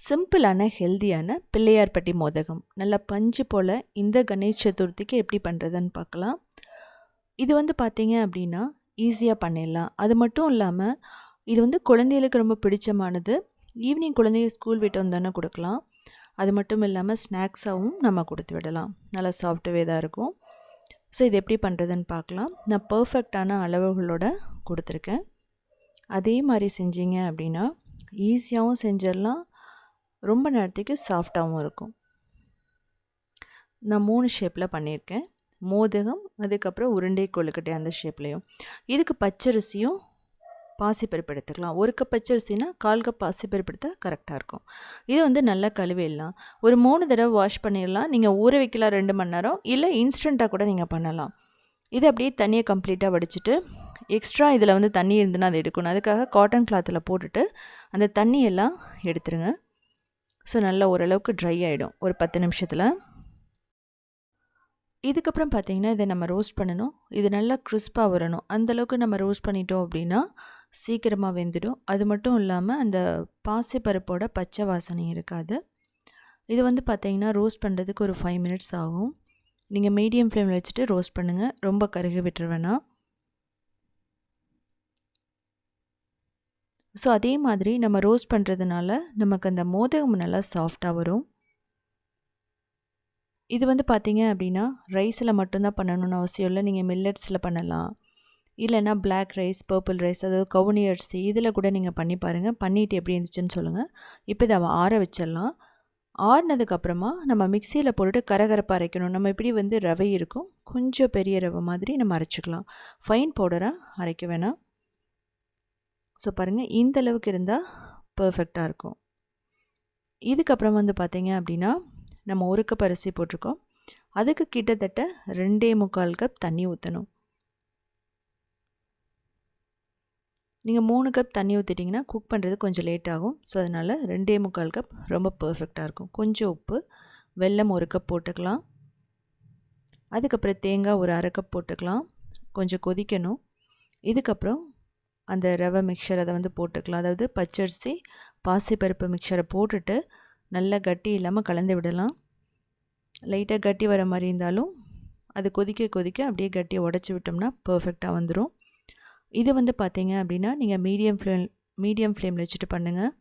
சிம்பிளான ஹெல்தியான பிள்ளையார்பட்டி மோதகம். நல்லா பஞ்சு போல் இந்த கணேஷ் சதுர்த்திக்கு எப்படி பண்ணுறதுன்னு பார்க்கலாம். இது வந்து பார்த்தீங்க அப்படின்னா ஈஸியாக பண்ணிடலாம். அது மட்டும் இல்லாமல் இது வந்து குழந்தைகளுக்கு ரொம்ப பிடிச்சமானது. ஈவினிங் குழந்தைய ஸ்கூல் விட்டு வந்தோன்னே கொடுக்கலாம். அது மட்டும் இல்லாமல் ஸ்நாக்ஸாகவும் நம்ம கொடுத்து விடலாம். நல்லா சாஃப்ட்வே தான் இருக்கும். ஸோ இது எப்படி பண்ணுறதுன்னு பார்க்கலாம். நான் பர்ஃபெக்டான அளவுகளோட கொடுத்துருக்கேன். அதே மாதிரி செஞ்சீங்க அப்படின்னா ஈஸியாகவும் செஞ்சிடலாம். ரொம்ப நேரத்துக்கு சாஃப்டாகவும் இருக்கும். நான் மூணு ஷேப்பில் பண்ணியிருக்கேன். மோதகம் அதுக்கப்புறம் உருண்டை கொழுக்கட்டை அந்த ஷேப்லேயும் இதுக்கு பச்சரிசியும் பாசிப்பருப்பு எடுத்துக்கலாம். ஒரு கப் பச்சரிசினா கால் கப் பாசிப்பருப்பு எடுத்தால் கரெக்டாக இருக்கும். இது வந்து நல்லா கழுவிடலாம். ஒரு மூணு தடவை வாஷ் பண்ணிடலாம். நீங்கள் ஊற வைக்கலாம் ரெண்டு மணி நேரம். இல்லை இன்ஸ்டண்ட்டாக கூட நீங்கள் பண்ணலாம். இது அப்படியே தண்ணியை கம்ப்ளீட்டாக வடிச்சிட்டு எக்ஸ்ட்ரா இதில் வந்து தண்ணி இருந்துன்னா அதை எடுக்கணும். அதுக்காக காட்டன் கிளாத்தில் போட்டுட்டு அந்த தண்ணியெல்லாம் எடுத்துருங்க. ஸோ நல்லா ஓரளவுக்கு ட்ரை ஆகிடும் ஒரு பத்து நிமிஷத்தில். இதுக்கப்புறம் பார்த்திங்கன்னா இதை நம்ம ரோஸ்ட் பண்ணணும். இது நல்லா க்ரிஸ்பாக வரணும். அந்தளவுக்கு நம்ம ரோஸ்ட் பண்ணிட்டோம் அப்படின்னா சீக்கிரமாக வெந்துடும். அது மட்டும் இல்லாமல் அந்த பாசிப்பருப்போட பச்சை வாசனை இருக்காது. இது வந்து பார்த்திங்கன்னா ரோஸ்ட் பண்ணுறதுக்கு ஒரு ஃபைவ் மினிட்ஸ் ஆகும். நீங்கள் மீடியம் ஃப்ளேமில் வச்சுட்டு ரோஸ்ட் பண்ணுங்கள் ரொம்ப கருக விட்டுருவேன்னா ஸோ அதே மாதிரி நம்ம ரோஸ்ட் பண்ணுறதுனால நமக்கு அந்த மோதகம் நல்லா சாஃப்டாக வரும். இது வந்து பார்த்திங்க அப்படின்னா ரைஸில் மட்டும்தான் பண்ணணும்னு அவசியம் இல்லை. நீங்கள் மில்லட்ஸில் பண்ணலாம். இல்லைன்னா பிளாக் ரைஸ் பர்பிள் ரைஸ் அதாவது கவுனி அரிசி இதில் கூட நீங்கள் பண்ணி பாருங்கள் பண்ணிவிட்டு எப்படி இருந்துச்சுன்னு சொல்லுங்கள் இப்போ இதை ஆற வச்சிடலாம். ஆறினதுக்கப்புறமா நம்ம மிக்சியில் போட்டுட்டு கரகரப்பாக அரைக்கணும். நம்ம இப்படி வந்து ரவை இருக்கும். கொஞ்சம் பெரிய ரவை மாதிரி நம்ம அரைச்சிக்கலாம். ஃபைன் பவுடராக அரைக்க வேணாம். ஸோ பாருங்கள் இந்த அளவுக்கு இருந்தால் பர்ஃபெக்டாக இருக்கும். இதுக்கப்புறம் வந்து பார்த்திங்க அப்படின்னா நம்ம ஒரு கப் அரிசி போட்டிருக்கோம். அதுக்கு கிட்டத்தட்ட ரெண்டே முக்கால் கப் தண்ணி ஊற்றணும் நீங்கள் மூணு கப் தண்ணி ஊற்றிட்டிங்கன்னா குக் பண்ணுறது கொஞ்சம் லேட் ஆகும். ஸோ அதனால் ரெண்டே முக்கால் கப் ரொம்ப பர்ஃபெக்டாக இருக்கும். கொஞ்சம் உப்பு வெல்லம் ஒரு கப் போட்டுக்கலாம். அதுக்கப்புறம் தேங்காய் ஒரு அரை கப் போட்டுக்கலாம். கொஞ்சம் கொதிக்கணும். இதுக்கப்புறம் அந்த ரவை மிக்சர் அதை வந்து போட்டுக்கலாம். அதாவது பச்சரிசி பாசிப்பருப்பு மிக்சரை போட்டுட்டு நல்லா கட்டி இல்லாமல் கலந்து விடலாம். லைட்டாக கட்டி வர மாதிரி இருந்தாலும் அது கொதிக்க கொதிக்க அப்படியே கட்டியை உடச்சி விட்டோம்னா பர்ஃபெக்டாக வந்துடும் இது வந்து பார்த்தீங்க அப்படின்னா நீங்கள் மீடியம் ஃப்ளேம் மீடியம் ஃப்ளேமில் வச்சுட்டு பண்ணுங்கள்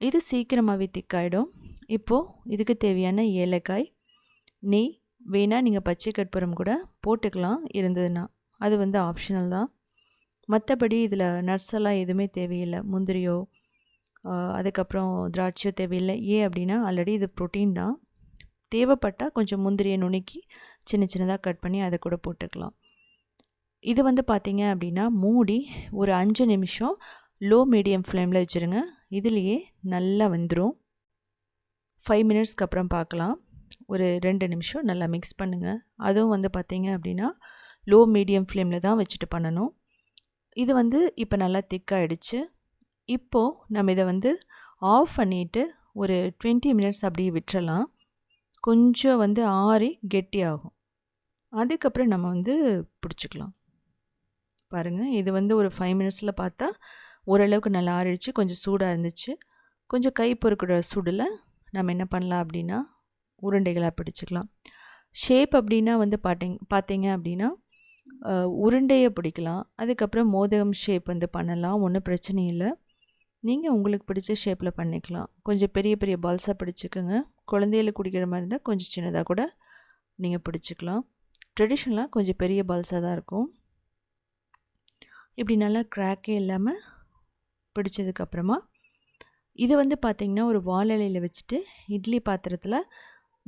இது சீக்கிரமாகவே திக்காயிடும் இப்போது இதுக்கு தேவையான ஏலக்காய் நெய் வேணால் நீங்கள் பச்சை கற்பூரம் கூட போட்டுக்கலாம். இருந்ததுன்னா அது வந்து ஆப்ஷனல் தான். மற்றபடி இதில் நட்ஸ் எல்லாம் எதுவுமே தேவையில்லை. முந்திரியோ அதுக்கப்புறம் திராட்சையோ தேவையில்லை. ஏன் அப்படின்னா ஆல்ரெடி இது ப்ரோட்டீன் தான். தேவைப்பட்டால் கொஞ்சம் முந்திரியை நுணுக்கி சின்ன சின்னதாக கட் பண்ணி அதை கூட போட்டுக்கலாம். இது வந்து பார்த்திங்க அப்படின்னா மூடி ஒரு அஞ்சு நிமிஷம் லோ மீடியம் ஃப்ளேமில் வச்சுருங்க. இதுலேயே நல்லா வந்துடும் ஃபைவ் மினிட்ஸ்க்கு அப்புறம் பார்க்கலாம் ஒரு ரெண்டு நிமிஷம் நல்லா மிக்ஸ் பண்ணுங்கள் அதுவும் வந்து பார்த்திங்க அப்படின்னா லோ மீடியம் ஃப்ளேமில் தான் வச்சுட்டு பண்ணணும். இது வந்து இப்போ நல்லா திக்காகிடுச்சு இப்போது நம்ம இதை வந்து ஆஃப் பண்ணிவிட்டு ஒரு டுவெண்ட்டி மினிட்ஸ் அப்படியே விட்டுறலாம். கொஞ்சம் வந்து ஆறி கெட்டியாகும் அதுக்கப்புறம் நம்ம வந்து பிடிச்சிக்கலாம். பாருங்கள் இது வந்து ஒரு ஃபைவ் மினிட்ஸில் பார்த்தா ஓரளவுக்கு நல்லா ஆறிடுச்சு கொஞ்சம் சூடாக இருந்துச்சு. கொஞ்சம் கை பொறுக்கிற சூடில் நம்ம என்ன பண்ணலாம் அப்படின்னா உருண்டைகளாக பிடிச்சிக்கலாம். ஷேப் அப்படின்னா வந்து பார்த்தீங்க பார்த்தீங்க அப்படின்னா உருண்டையை பிடிக்கலாம். அதுக்கப்புறம் மோதகம் ஷேப் வந்து பண்ணலாம். ஒன்றும் பிரச்சனை இல்லை. நீங்கள் உங்களுக்கு பிடிச்ச ஷேப்பில் பண்ணிக்கலாம். கொஞ்சம் பெரிய பெரிய பால்ஸாக பிடிச்சிக்கோங்க. குழந்தைகளுக்கு குடிக்கிற மாதிரி இருந்தால் கொஞ்சம் சின்னதாக கூட நீங்கள் பிடிச்சிக்கலாம். ட்ரெடிஷ்னலாக கொஞ்சம் பெரிய பால்ஸாக தான் இருக்கும். இப்படி நல்லா க்ராக்கே இல்லாமல் பிடிச்சதுக்கப்புறமா இது வந்து பார்த்திங்கன்னா ஒரு வாழலையில் வச்சுட்டு இட்லி பாத்திரத்தில்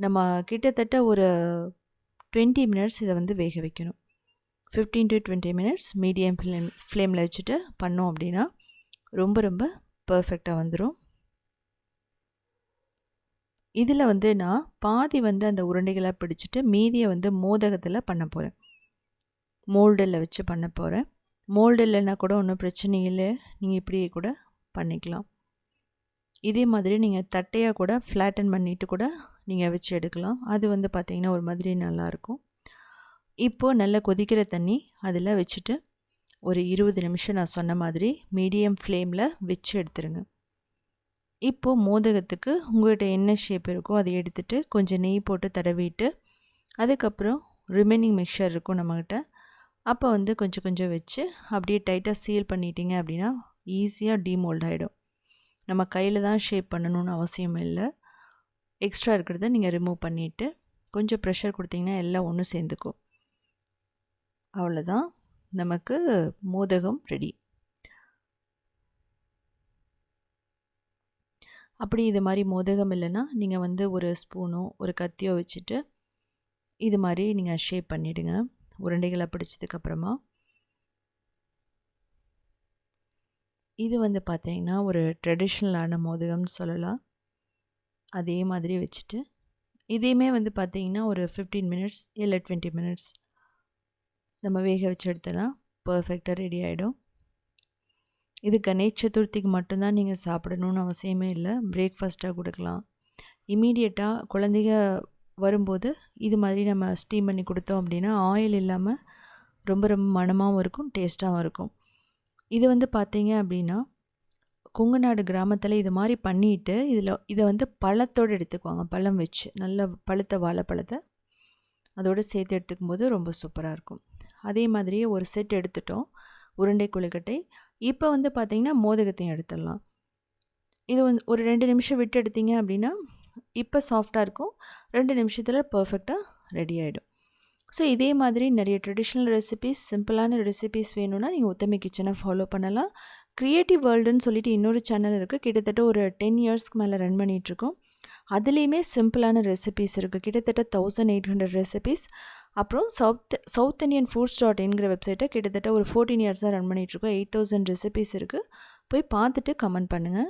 நம்ம கிட்டத்தட்ட ஒரு டுவெண்ட்டி மினிட்ஸ் இதை வந்து வேக வைக்கணும். Fifteen to twenty minutes medium flame ஃப்ளேமில் வச்சுட்டு பண்ணோம் அப்படின்னா ரொம்ப ரொம்ப பர்ஃபெக்டாக வந்துடும் இதில் வந்து நான் பாதி வந்து அந்த உருண்டைகளை பிடிச்சிட்டு மீதியை வந்து மோதகத்தில் பண்ண போகிறேன் மோல்டில் வச்சு பண்ண போகிறேன் மோல்டு இல்லைன்னா கூட ஒன்றும் பிரச்சனை இல்லை. நீங்கள் இப்படியே கூட பண்ணிக்கலாம். இதே மாதிரி நீங்கள் தட்டையாக கூட ஃப்ளாட்டன் பண்ணிவிட்டு கூட நீங்கள் வச்சு எடுக்கலாம். அது வந்து பார்த்திங்கன்னா ஒரு மாதிரி நல்லாயிருக்கும் இப்போது நல்லா கொதிக்கிற தண்ணி அதில் வச்சுட்டு ஒரு இருபது நிமிஷம் நான் சொன்ன மாதிரி மீடியம் ஃப்ளேமில் வச்சு எடுத்துருங்க. இப்போது மோதகத்துக்கு உங்கள்கிட்ட என்ன ஷேப் இருக்கோ அதை எடுத்துகிட்டு கொஞ்சம் நெய் போட்டு தடவிட்டு அதுக்கப்புறம் ரிமைனிங் மிக்சர் இருக்கும் நம்மக்கிட்ட அப்போ வந்து கொஞ்சம் கொஞ்சம் வச்சு அப்படியே டைட்டாக சீல் பண்ணிட்டீங்க அப்படின்னா ஈஸியாக டீமோல்ட் ஆகிடும் நம்ம கையில் தான் ஷேப் பண்ணணும்னு அவசியம் இல்லை. எக்ஸ்ட்ரா இருக்கிறத நீங்கள் ரிமூவ் பண்ணிவிட்டு கொஞ்சம் ப்ரெஷர் கொடுத்தீங்கன்னா எல்லாம் ஒன்றும் சேர்ந்துக்கும். அவ்வளோதான். நமக்கு மோதகம் ரெடி அப்படி இது மாதிரி மோதகம் இல்லைன்னா நீங்கள் வந்து ஒரு ஸ்பூனோ ஒரு கத்தியோ வச்சுட்டு இது மாதிரி நீங்கள் ஷேப் பண்ணிவிடுங்க உருண்டைகளை பிடிச்சதுக்கப்புறமா இது வந்து பார்த்தீங்கன்னா ஒரு ட்ரெடிஷ்னலான மோதகம்னு சொல்லலாம். அதே மாதிரி வச்சுட்டு இதையுமே வந்து பார்த்திங்கன்னா ஒரு ஃபிஃப்டீன் மினிட்ஸ் இல்லை டுவெண்ட்டி மினிட்ஸ் நம்ம வேக வச்சு எடுத்தோன்னா பர்ஃபெக்டாக ரெடி ஆகிடும் இது கணேஷ் சதுர்த்திக்கு மட்டும்தான் நீங்கள் சாப்பிடணுன்னு அவசியமே இல்லை. பிரேக்ஃபாஸ்ட்டாக கொடுக்கலாம். இமீடியட்டாக குழந்தைங்க வரும்போது இது மாதிரி நம்ம ஸ்டீம் பண்ணி கொடுத்தோம் அப்படின்னா ஆயில் இல்லாமல் ரொம்ப ரொம்ப மணமாகவும் இருக்கும் டேஸ்ட்டாகவும் இருக்கும். இது வந்து பார்த்தீங்க அப்படின்னா கொங்குநாடு கிராமத்தில் இது மாதிரி பண்ணிவிட்டு இதில் இதை வந்து பழத்தோடு எடுத்துக்குவாங்க. பழம் வச்சு நல்ல பழுத்த வாழைப்பழத்தை அதோடு சேர்த்து எடுத்துக்கும் போது ரொம்ப சூப்பராக இருக்கும். அதே மாதிரியே ஒரு செட் எடுத்துட்டோம். உருண்டை கொழுக்கட்டை. இப்போ வந்து பார்த்திங்கன்னா மோதகத்தையும் எடுத்துடலாம். இது வந்து ஒரு ரெண்டு நிமிஷம் விட்டு எடுத்தீங்க அப்படின்னா இப்போ சாஃப்டாக இருக்கும். ரெண்டு நிமிஷத்தில் பர்ஃபெக்டாக ரெடி ஆகிடும் ஸோ இதே மாதிரி நிறைய ட்ரெடிஷ்னல் ரெசிபீஸ் சிம்பிளான ரெசிபீஸ் வேணும்னா நீங்கள் உத்தமி கிச்சனை ஃபாலோ பண்ணலாம். க்ரியேட்டிவ் வேர்ல்டுன்னு சொல்லிட்டு இன்னொரு சேனல் இருக்குது கிட்டத்தட்ட ஒரு டென் இயர்ஸ்க்கு மேலே ரன் பண்ணிகிட்ருக்கோம் அதுலேயுமே சிம்பிளான ரெசிபீஸ் இருக்குது கிட்டத்தட்ட தௌசண்ட் எயிட் ஹண்ட்ரட் ரெசிபீஸ் அப்புறம் south south Indian foods dot இன்கிற வெப்சைட்டை கிட்டத்தட்ட ஒரு ஃபோர்டீன் இயர்ஸாக ரன் பண்ணிகிட்ருக்கோம் எயிட் தௌசண்ட் ரெசிபீஸ் இருக்குது போய் பார்த்துட்டு கமெண்ட் பண்ணுங்கள்